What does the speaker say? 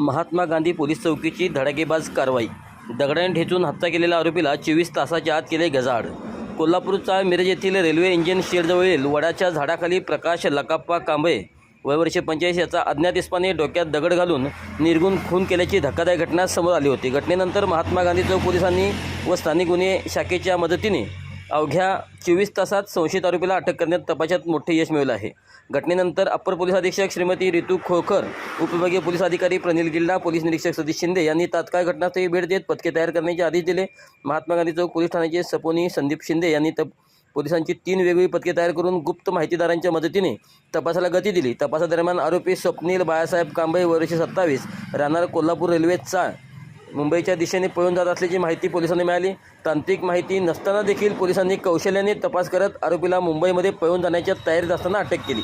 Mahatma Gandhi police चौकीची धडाकेबाज कारवाई. दगडाने ठेचून हत्या केलेल्या आरोपीला चोवीस तासाच्या आत केले गजाड कोल्हापूरचा मिरज येथील रेल्वे इंजिन शेडजवळील वडाच्या झाडाखाली प्रकाश लकाप्पा कांबळे वय वर्षे पंच्याऐंशी याचा अज्ञात इस्पाने डोक्यात दगड घालून निर्गुण खून केल्याची धक्कादायक घटना समोर आली होती. घटनेनंतर महात्मा गांधी चौक पोलिसांनी व स्थानिक गुन्हे शाखेच्या मदतीने अवघ्या चोवीस तासात संशयित आरोपीला अटक करण्यात तपासात मोठे यश मिळवलं आहे. घटनेनंतर अप्पर पोलीस अधीक्षक श्रीमती रितू खोकर उपविभागीय पोलीस अधिकारी प्रनिल गिल्डा पोलीस निरीक्षक सतीश शिंदे यांनी तात्काळ घटनास्थळी भेट देत पथके तयार करण्याचे आदेश दिले. महात्मा गांधी चौक पोलीस ठाण्याचे सपोनी संदीप शिंदे यांनी तप पोलिसांची तीन वेगवेगळी पथके तयार करून गुप्त माहितीदारांच्या मदतीने तपासाला गती दिली. तपासादरम्यान आरोपी स्वप्नील बाळासाहेब कांबळे वर्षे सत्तावीस राहणार कोल्हापूर रेल्वेचा मुंबईच्या दिशेने पळून जात असल्याची माहिती पोलिसांना मिळाली. तांत्रिक माहिती नसताना देखील पोलिसांनी कौशल्याने तपास करत आरोपीला मुंबईमध्ये पळून जाण्याच्या तयारीत असताना अटक केली.